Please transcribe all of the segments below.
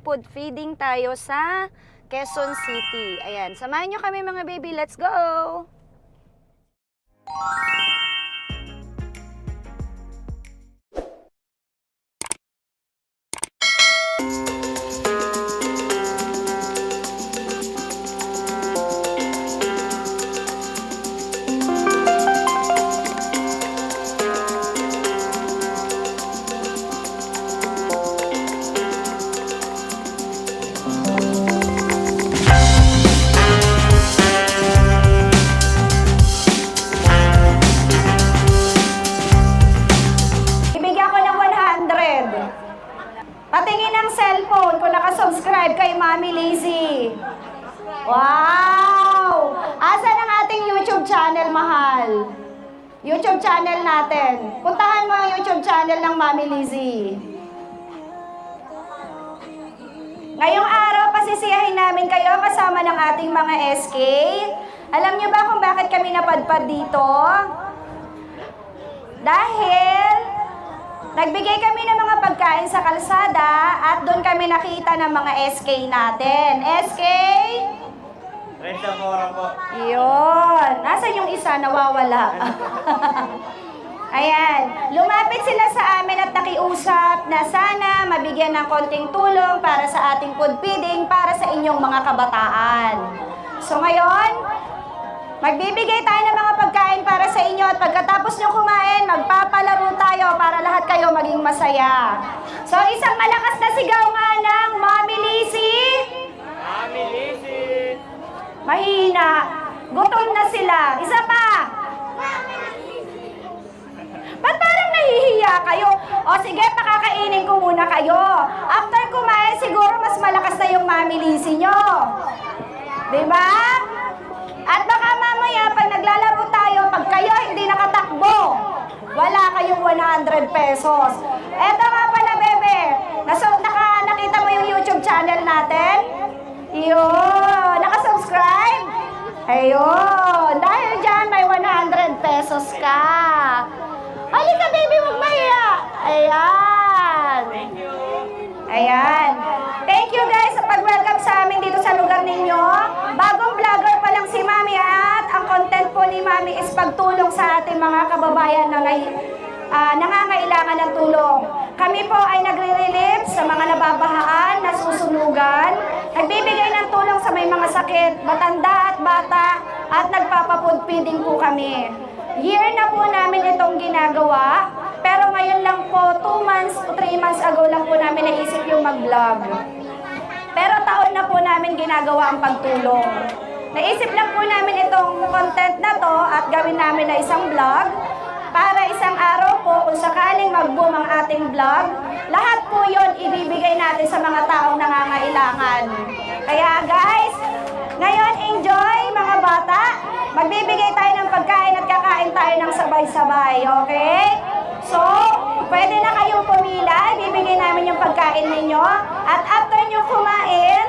mag-food feeding tayo sa Quezon City. Ayan, samahan nyo kami mga baby, let's go! Patingin ng cellphone kung nakasubscribe kay Mami Lizzy. Wow! Asan ang ating YouTube channel, mahal? YouTube channel natin. Puntahan mo ang YouTube channel ng Mami Lizzy. Ngayong araw, pasisiyahin namin kayo kasama ng ating mga SK. Alam niyo ba kung bakit kami napadpad dito? Dahil nagbigay kami ng mga pagkain sa kalsada at doon kami nakita ng mga SK natin. SK? Renta Mora po. Yun. Nasaan yung isa? Nawawala. Ayan. Lumapit sila sa amin at nakiusap na sana mabigyan ng konting tulong para sa ating food feeding para sa inyong mga kabataan. So ngayon, magbibigay tayo ng mga pagkain para sa inyo at pagkatapos nyo kumain, magpapalaro tayo para lahat kayo maging masaya. So isang malakas na sigaw nga ng Mami Lizzy. Mami Lizzy! Mahina. Gutom na sila. Isa pa. Ba't parang nahihiya kayo? O sige, pakakainin ko muna kayo. After kumain, siguro mas malakas na yung mamilisi nyo. Di ba? Pesos. Eto nga pala, bebe. Naso, naka, nakita mo yung YouTube channel natin? Yun. Nakasubscribe? Ayun. Dahil dyan, may 100 pesos ka. Halika, baby, huwag mahiya. Ayan. Thank you! Ayan. Thank you guys sa pag-welcome sa amin dito sa lugar ninyo. Bagong vlogger pa lang si Mami at ang content po ni Mami is pagtulong sa ating mga kababayan na ngay, ah, nangangailangan ng tulong. Kami po ay nagre-relieve sa mga nababahaan, nasusunugan, nagbibigay ng tulong sa may mga sakit, matanda at bata, at nagpapafood feeding po kami. Year na po namin itong ginagawa, pero ngayon lang po, 2 months to 3 months ago lang po namin naisip yung mag-vlog. Pero taon na po namin ginagawa ang pagtulong. Naisip lang po namin itong content na to at gawin namin na isang vlog para isang araw po kung sakaling mag-boom ang ating vlog, lahat po yon ibibigay natin sa mga taong nangangailangan. Kaya guys, ngayon enjoy mga bata. Magbibigay tayo ng pagkain at kakain tayo ng sabay-sabay, okay? So, pwede na kayong pumila, ibibigay namin yung pagkain ninyo. At after nyo kumain,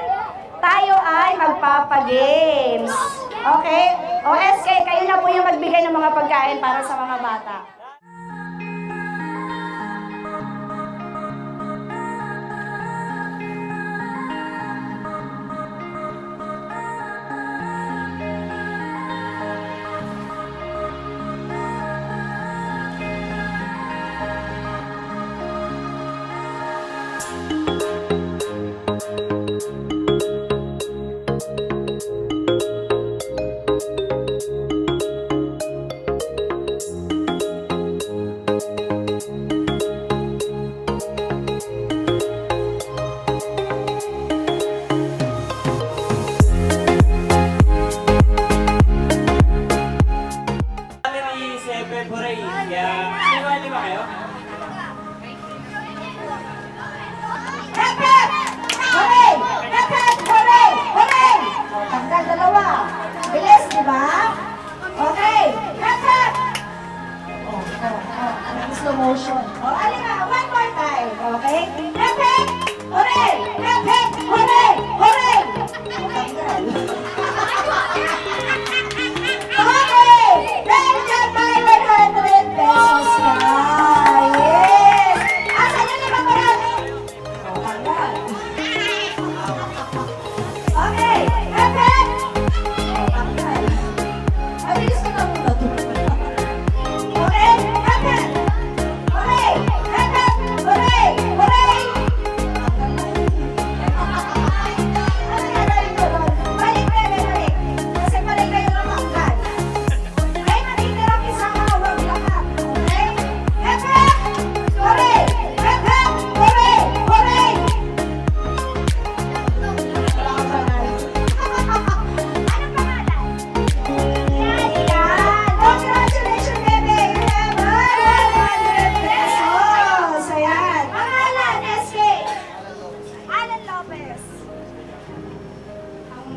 tayo ay magpapagames. Okay? O SK, kayo na po yung magbigay ng mga pagkain para sa mga bata.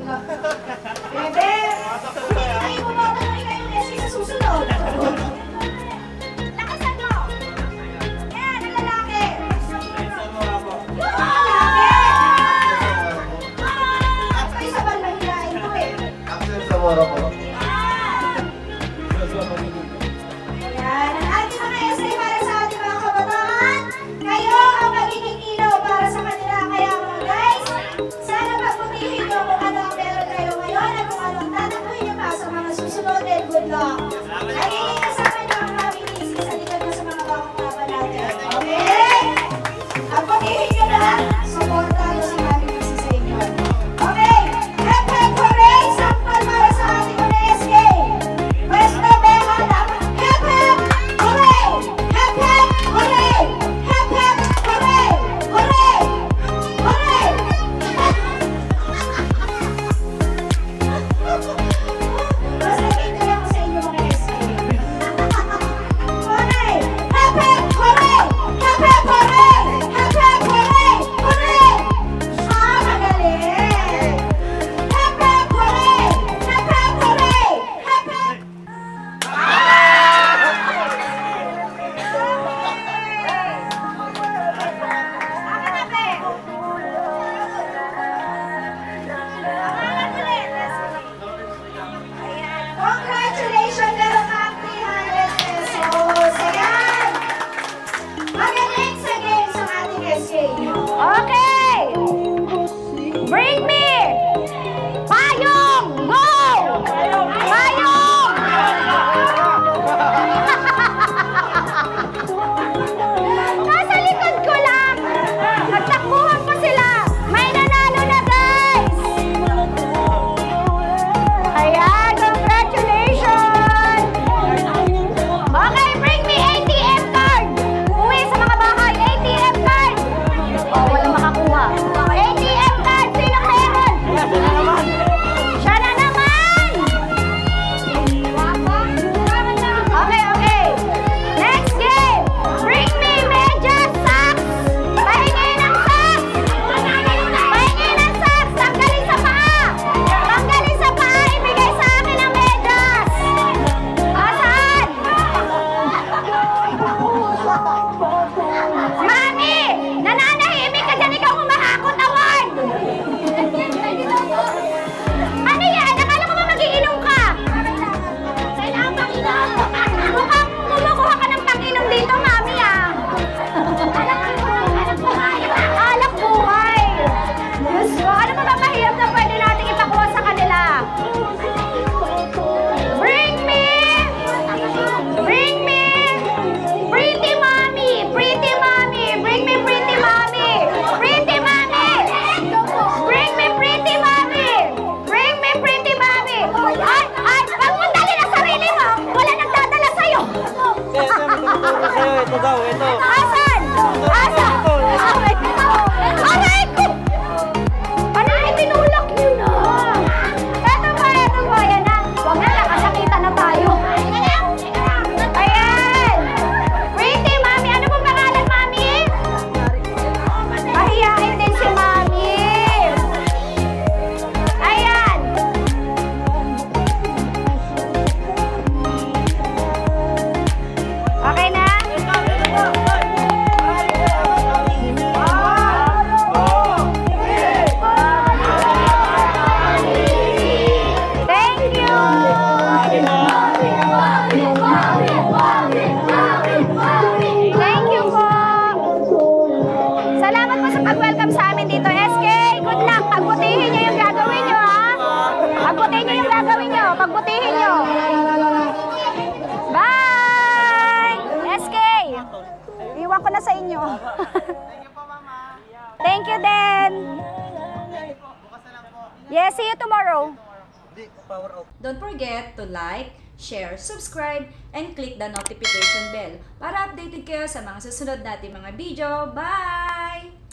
Gracias. Ito daw, ito. Asan? Asan? Iwan ko na sa inyo. Thank you po, Mama. Thank you, Den. Yes, see you tomorrow. Don't forget to like, share, subscribe, and click the notification bell para updated kayo sa mga susunod natin mga video. Bye!